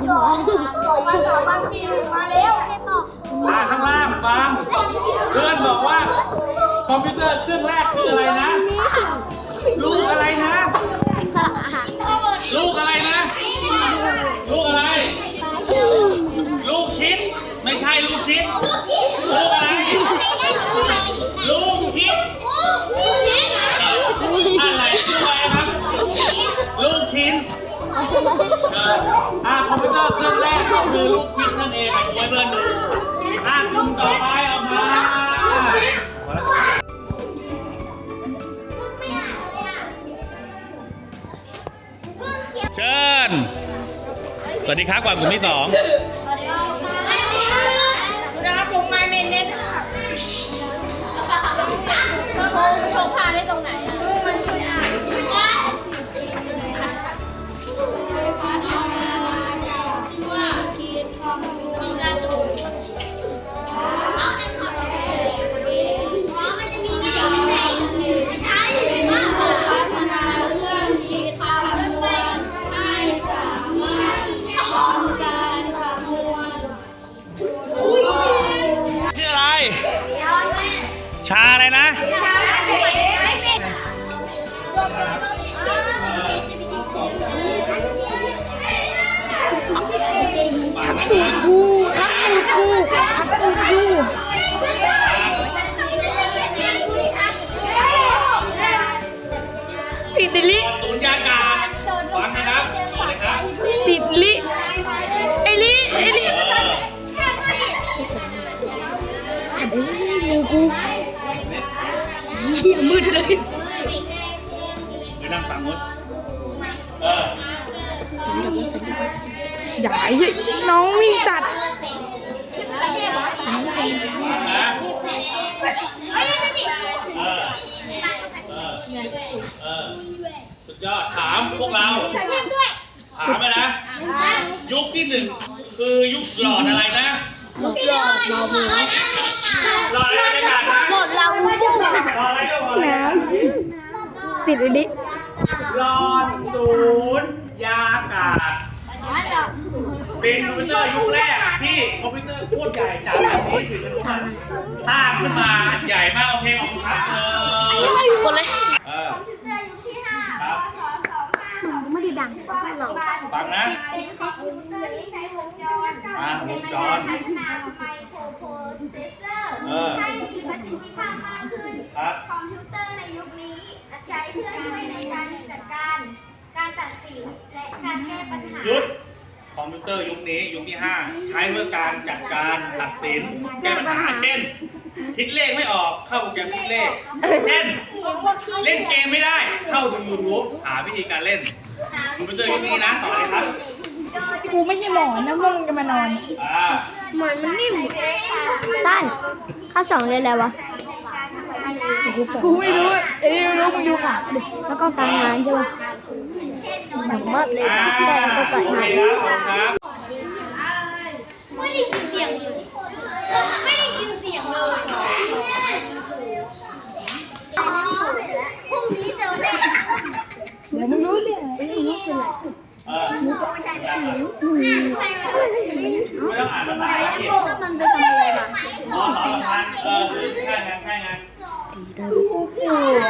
ที่หัวมาต่อมาปีมาแล้วอ่าข้างล่างฟังเพื่อนบอกว่า คอมพิวเตอร์เครื่องแรกคืออะไรนะ ลูกอะไรนะ ลูกอะไรนะ ลูกอะไร ลูกชิ้นไม่ใช่ลูกชิ้นลูกอะไร ลูกคิดอะไรด้วยครับ ลูกชิ้น คอมพิวเตอร์เครื่องแรกก็คือลูกคิดนั่นเองอะไว้เพื่อนดูอ่ากลุ่มต่อไปออกมาเชิญ สวัสดีครับก่อนกลุ่มที่สองรับาอะไรนะ เหี้ยมืดเลยไปนั่งฝั่งนู้นเอออย่าไอ้เหี้ยน้องวิ่งตัดฟังนะเออเออเออสุดยอดถามพวกเรา ถามเลยนะ ยุคที่หนึ่งคือยุคหลอดอะไรนะหลอดหลอดเราหมูหลอดอะไรกันนะหลอดเราหลอดอะไรก็หลอดอะไรนะ ติดไอ้ลิหลอดศูนย์ยากาศ เป็นคอมพิวเตอร์ยุคแรกที่คอมพิวเตอร์โคตรใหญ่จากแบบนี้ถึงจะรู้ว่าตั้งขึ้นมาใหญ่มากโอเคขอบคุณครับเลยกดเลยเออคอมพิวเตอร์ยุคที่ห้าครับพศสองห้าสองไม่ได้ดังปัจจุบันฟังนะเป็นคอมพิวเตอร์ที่ใช้วงจรอ่าวงจรในการพัฒนาไมโครโปรเซสเซอร์เออให้มีประสิทธิภาพมากขึ้นครับคอมพิวเตอร์ในยุคนี้ใช้เพื่อช่วยในการจัดการ การตัด สินและการแก้ปัญหายุดคอมพิวเตอร์ยุคนี้ยุคที่ 5 ใช้เพื่อการจัดการตัดสินแก้ปัญหาเช่น คิดเลขไม่ออกเข้าโปรแกรมคิดเลขเช่นเล่นเกมไม่ได้เข้าดู YouTube หาวิธีการเล่นคอมพิวเตอร์ยุคนี้นะต่อเลยครับกูไม่ใช่หมอนนะมึงจะมานอนอ่าหมอนมันนิ่มต้านข้าสองเรียนอะไรวะกูไม่รู้ไอ้นี่ไม่รู้มึงดูขาดิแล้วก็การงานใช่ปะ หนักมากเลยอ่าได้แล้วก็โอการเคงานครับขอบคุณครับไม่ได้ยินเสียงเลยไม่ได้ยินเสียงเลยพรุ่งนี้เจอแน่เดี๋ยวมึงรู้เนี่ยไอ้นี่รู้เป็นไรเออไม่ต้องอ่านภาษาอังกฤษแล้วมันไปทำอะไรมาอ๋อเหรอทานเออคือใช่ไงใช่ไงกูกลัวปว